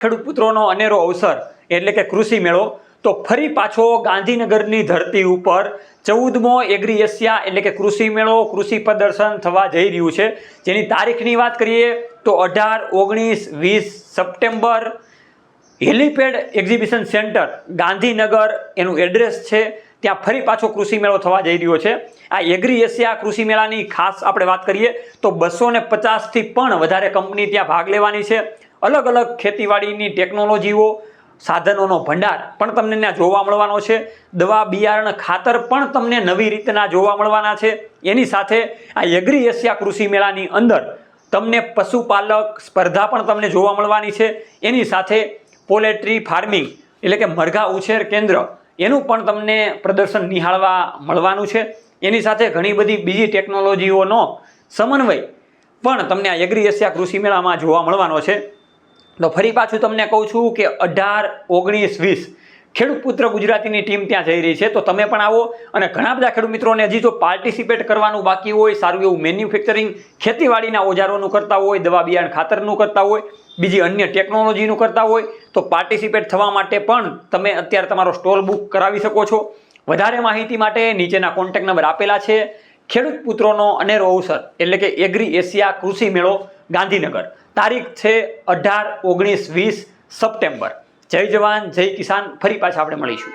ખેડૂત પુત્રોનો અનેરો અવસર એટલે કે કૃષિ મેળો, તો ફરી પાછો ગાંધીનગરની ધરતી ઉપર ચૌદમો એગ્રી એશિયા એટલે કે કૃષિ મેળો, કૃષિ પ્રદર્શન થવા જઈ રહ્યું છે. જેની તારીખની વાત કરીએ, તો અઢાર, ઓગણીસ, વીસ September helipad exhibition centre Gandhinagar એનું એડ્રેસ છે. ત્યાં ફરી પાછો કૃષિ મેળો થવા જઈ રહ્યો છે. આ એગ્રી એશિયા કૃષિ મેળાની ખાસ આપણે વાત કરીએ, તો બસો ને પચાસથી પણ વધારે કંપની ત્યાં ભાગ લેવાની છે. અલગ અલગ ખેતીવાડીની ટેકનોલોજીઓ, સાધનોનો ભંડાર પણ તમને ત્યાં જોવા મળવાનો છે. દવા બિયારણ ખાતર પણ તમને નવી રીતના જોવા મળવાના છે. એની સાથે આ એગ્રી એશિયા કૃષિ મેળાની અંદર તમને પશુપાલક સ્પર્ધા પણ તમને જોવા મળવાની છે. એની સાથે પોલેટ્રી ફાર્મિંગ એટલે કે મરઘા ઉછેર કેન્દ્ર એનું પણ તમને પ્રદર્શન નિહાળવા મળવાનું છે. એની સાથે ઘણી બધી બીજી ટેકનોલોજીઓનો સમન્વય પણ તમને આ એગ્રી એશિયા કૃષિ મેળામાં જોવા મળવાનો છે. તો ફરી પાછું તમને કહું છું કે અઢાર, ઓગણીસ, વીસ ખેડૂત પુત્ર ગુજરાતીની ટીમ ત્યાં જઈ રહી છે. તો તમે પણ આવો અને ઘણા બધા ખેડૂત મિત્રોને હજી જો પાર્ટિસિપેટ કરવાનું બાકી હોય, સારું એવું મેન્યુફેક્ચરિંગ ખેતીવાડીના ઓજારોનું કરતા હોય, દવા બિયારણ ખાતરનું કરતા હોય, બીજી અન્ય ટેકનોલોજીનું કરતા હોય, તો પાર્ટિસિપેટ થવા માટે પણ તમે અત્યારે તમારો સ્ટોલ બુક કરાવી શકો છો. વધારે માહિતી માટે નીચેના કોન્ટેક નંબર આપેલા છે. ખેડૂત પુત્રોનો અનેરો અવસર એટલે કે એગ્રી એશિયા કૃષિ મેળો ગાંધીનગર. તારીખ છે અઢાર ઓગણીસ વીસ સપ્ટેમ્બર. જય જવાન જય કિસાન. ફરી પાછા આપણે મળીશું.